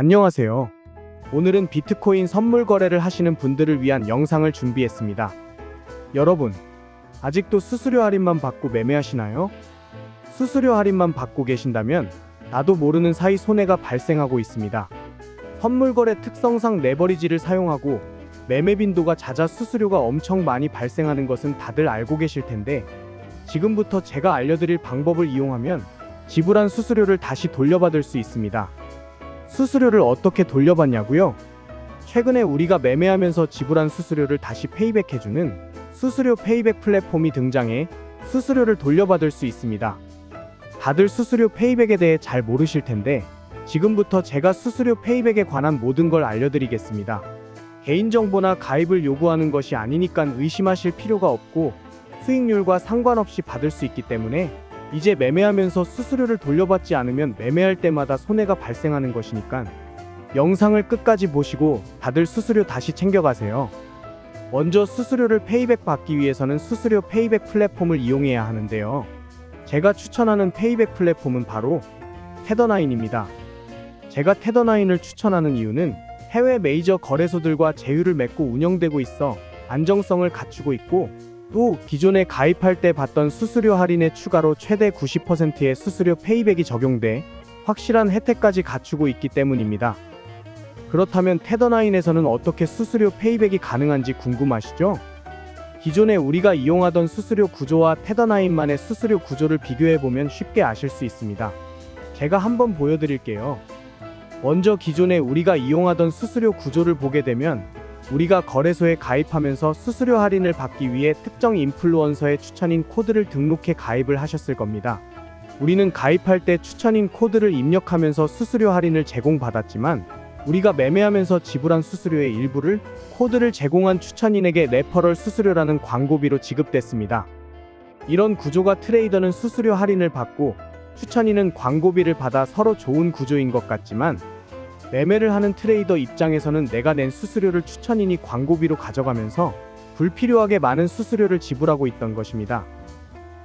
안녕하세요. 오늘은 비트코인 선물 거래를 하시는 분들을 위한 영상을 준비했습니다. 여러분, 아직도 수수료 할인만 받고 매매하시나요? 수수료 할인만 받고 계신다면 나도 모르는 사이 손해가 발생하고 있습니다. 선물 거래 특성상 레버리지를 사용하고 매매 빈도가 잦아 수수료가 엄청 많이 발생하는 것은 다들 알고 계실 텐데 지금부터 제가 알려드릴 방법을 이용하면 지불한 수수료를 다시 돌려받을 수 있습니다. 수수료를 어떻게 돌려받냐고요? 최근에 우리가 매매하면서 지불한 수수료를 다시 페이백해주는 수수료 페이백 플랫폼이 등장해 수수료를 돌려받을 수 있습니다. 다들 수수료 페이백에 대해 잘 모르실 텐데 지금부터 제가 수수료 페이백에 관한 모든 걸 알려드리겠습니다. 개인정보나 가입을 요구하는 것이 아니니까 의심하실 필요가 없고 수익률과 상관없이 받을 수 있기 때문에 이제 매매하면서 수수료를 돌려받지 않으면 매매할 때마다 손해가 발생하는 것이니까 영상을 끝까지 보시고 다들 수수료 다시 챙겨가세요. 먼저 수수료를 페이백 받기 위해서는 수수료 페이백 플랫폼을 이용해야 하는데요. 제가 추천하는 페이백 플랫폼은 바로 테더나인입니다. 제가 테더나인을 추천하는 이유는 해외 메이저 거래소들과 제휴를 맺고 운영되고 있어 안정성을 갖추고 있고 또 기존에 가입할 때 받던 수수료 할인에 추가로 최대 90%의 수수료 페이백이 적용돼 확실한 혜택까지 갖추고 있기 때문입니다. 그렇다면 테더나인에서는 어떻게 수수료 페이백이 가능한지 궁금하시죠? 기존에 우리가 이용하던 수수료 구조와 테더나인만의 수수료 구조를 비교해보면 쉽게 아실 수 있습니다. 제가 한번 보여드릴게요. 먼저 기존에 우리가 이용하던 수수료 구조를 보게 되면 우리가 거래소에 가입하면서 수수료 할인을 받기 위해 특정 인플루언서의 추천인 코드를 등록해 가입을 하셨을 겁니다. 우리는 가입할 때 추천인 코드를 입력하면서 수수료 할인을 제공받았지만 우리가 매매하면서 지불한 수수료의 일부를 코드를 제공한 추천인에게 레퍼럴 수수료라는 광고비로 지급됐습니다. 이런 구조가 트레이더는 수수료 할인을 받고 추천인은 광고비를 받아 서로 좋은 구조인 것 같지만 매매를 하는 트레이더 입장에서는 내가 낸 수수료를 추천인이 광고비로 가져가면서 불필요하게 많은 수수료를 지불하고 있던 것입니다.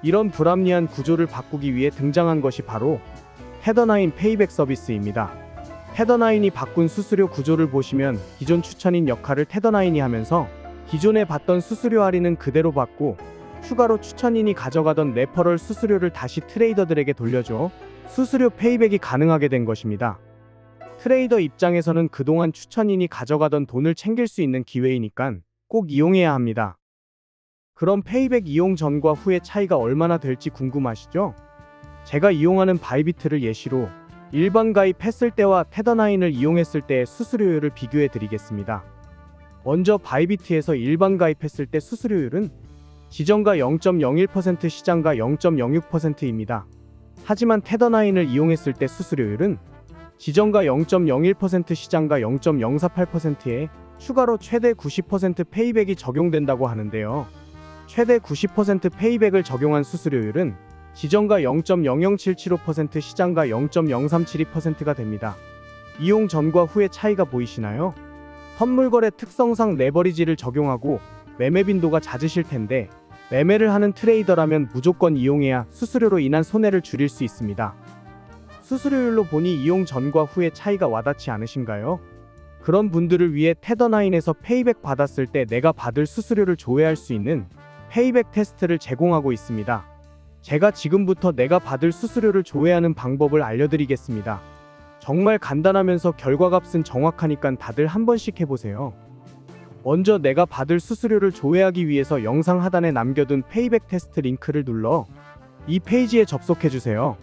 이런 불합리한 구조를 바꾸기 위해 등장한 것이 바로 헤더나인 페이백 서비스입니다. 헤더나인이 바꾼 수수료 구조를 보시면 기존 추천인 역할을 테더나인이 하면서 기존에 받던 수수료 할인은 그대로 받고 추가로 추천인이 가져가던 레퍼럴 수수료를 다시 트레이더들에게 돌려줘 수수료 페이백이 가능하게 된 것입니다. 트레이더 입장에서는 그동안 추천인이 가져가던 돈을 챙길 수 있는 기회이니까 꼭 이용해야 합니다. 그럼 페이백 이용 전과 후의 차이가 얼마나 될지 궁금하시죠? 제가 이용하는 바이비트를 예시로 일반 가입했을 때와 테더나인을 이용했을 때의 수수료율을 비교해 드리겠습니다. 먼저 바이비트에서 일반 가입했을 때 수수료율은 지정가 0.01% 시장가 0.06%입니다. 하지만 테더나인을 이용했을 때 수수료율은 지정가 0.01% 시장가 0.048%에 추가로 최대 90% 페이백이 적용된다고 하는데요. 최대 90% 페이백을 적용한 수수료율은 지정가 0.00775% 시장가 0.0372%가 됩니다. 이용 전과 후의 차이가 보이시나요? 선물 거래 특성상 레버리지를 적용하고 매매 빈도가 잦으실 텐데 매매를 하는 트레이더라면 무조건 이용해야 수수료로 인한 손해를 줄일 수 있습니다. 수수료율로 보니 이용 전과 후의 차이가 와닿지 않으신가요? 그런 분들을 위해 테더나인에서 페이백 받았을 때 내가 받을 수수료를 조회할 수 있는 페이백 테스트를 제공하고 있습니다. 제가 지금부터 내가 받을 수수료를 조회하는 방법을 알려드리겠습니다. 정말 간단하면서 결과값은 정확하니까 다들 한 번씩 해보세요. 먼저 내가 받을 수수료를 조회하기 위해서 영상 하단에 남겨둔 페이백 테스트 링크를 눌러 이 페이지에 접속해주세요.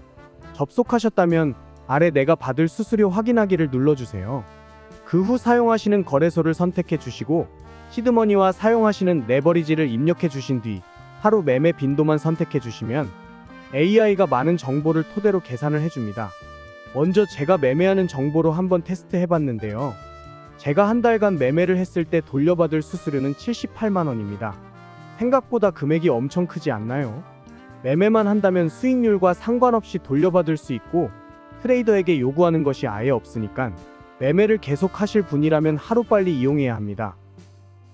접속하셨다면 아래 내가 받을 수수료 확인하기를 눌러주세요. 그 후 사용하시는 거래소를 선택해 주시고 시드머니와 사용하시는 레버리지를 입력해 주신 뒤 하루 매매 빈도만 선택해 주시면 AI가 많은 정보를 토대로 계산을 해줍니다. 먼저 제가 매매하는 정보로 한번 테스트 해봤는데요. 제가 한 달간 매매를 했을 때 돌려받을 수수료는 78만 원입니다. 생각보다 금액이 엄청 크지 않나요? 매매만 한다면 수익률과 상관없이 돌려받을 수 있고 트레이더에게 요구하는 것이 아예 없으니까 매매를 계속 하실 분이라면 하루빨리 이용해야 합니다.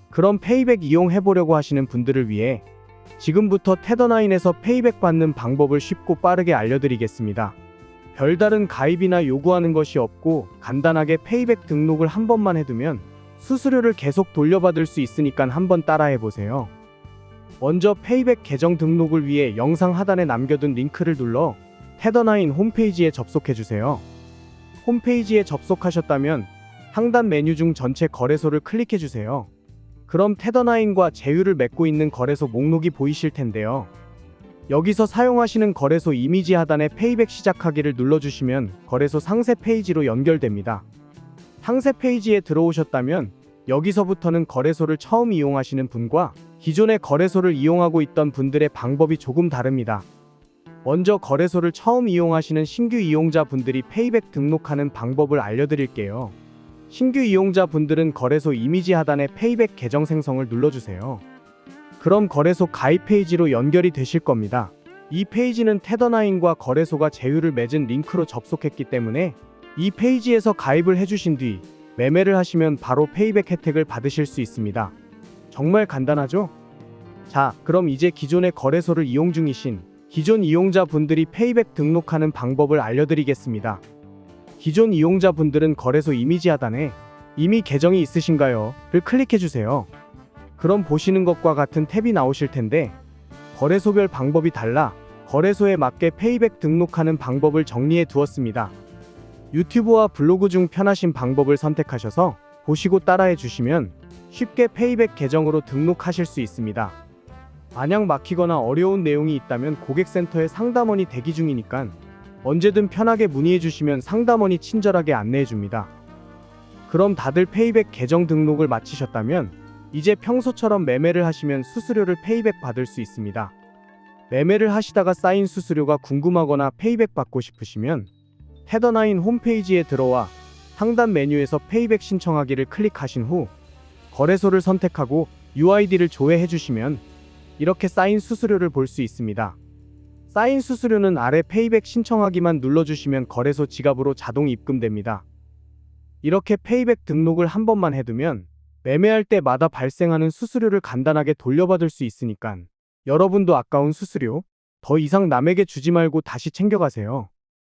그럼 페이백 이용해보려고 하시는 분들을 위해 지금부터 테더나인에서 페이백 받는 방법을 쉽고 빠르게 알려드리겠습니다. 별다른 가입이나 요구하는 것이 없고 간단하게 페이백 등록을 한 번만 해두면 수수료를 계속 돌려받을 수 있으니까 한번 따라해 보세요. 먼저 페이백 계정 등록을 위해 영상 하단에 남겨둔 링크를 눌러 테더나인 홈페이지에 접속해 주세요. 홈페이지에 접속하셨다면 상단 메뉴 중 전체 거래소를 클릭해 주세요. 그럼 테더나인과 제휴를 맺고 있는 거래소 목록이 보이실 텐데요. 여기서 사용하시는 거래소 이미지 하단에 페이백 시작하기를 눌러주시면 거래소 상세 페이지로 연결됩니다. 상세 페이지에 들어오셨다면 여기서부터는 거래소를 처음 이용하시는 분과 기존의 거래소를 이용하고 있던 분들의 방법이 조금 다릅니다. 먼저 거래소를 처음 이용하시는 신규 이용자 분들이 페이백 등록하는 방법을 알려드릴게요. 신규 이용자 분들은 거래소 이미지 하단에 페이백 계정 생성을 눌러주세요. 그럼 거래소 가입 페이지로 연결이 되실 겁니다. 이 페이지는 테더나인과 거래소가 제휴를 맺은 링크로 접속했기 때문에 이 페이지에서 가입을 해주신 뒤 매매를 하시면 바로 페이백 혜택을 받으실 수 있습니다. 정말 간단하죠? 자, 그럼 이제 기존의 거래소를 이용 중이신 기존 이용자 분들이 페이백 등록하는 방법을 알려드리겠습니다. 기존 이용자 분들은 거래소 이미지 하단에 이미 계정이 있으신가요? 를 클릭해 주세요. 그럼 보시는 것과 같은 탭이 나오실 텐데 거래소별 방법이 달라 거래소에 맞게 페이백 등록하는 방법을 정리해 두었습니다. 유튜브와 블로그 중 편하신 방법을 선택하셔서 보시고 따라해 주시면 쉽게 페이백 계정으로 등록하실 수 있습니다. 만약 막히거나 어려운 내용이 있다면 고객센터에 상담원이 대기 중이니까 언제든 편하게 문의해 주시면 상담원이 친절하게 안내해 줍니다. 그럼 다들 페이백 계정 등록을 마치셨다면 이제 평소처럼 매매를 하시면 수수료를 페이백 받을 수 있습니다. 매매를 하시다가 쌓인 수수료가 궁금하거나 페이백 받고 싶으시면 헤더나인 홈페이지에 들어와 상단 메뉴에서 페이백 신청하기를 클릭하신 후 거래소를 선택하고 UID를 조회해 주시면 이렇게 쌓인 수수료를 볼 수 있습니다. 쌓인 수수료는 아래 페이백 신청하기만 눌러주시면 거래소 지갑으로 자동 입금됩니다. 이렇게 페이백 등록을 한 번만 해두면 매매할 때마다 발생하는 수수료를 간단하게 돌려받을 수 있으니까 여러분도 아까운 수수료 더 이상 남에게 주지 말고 다시 챙겨가세요.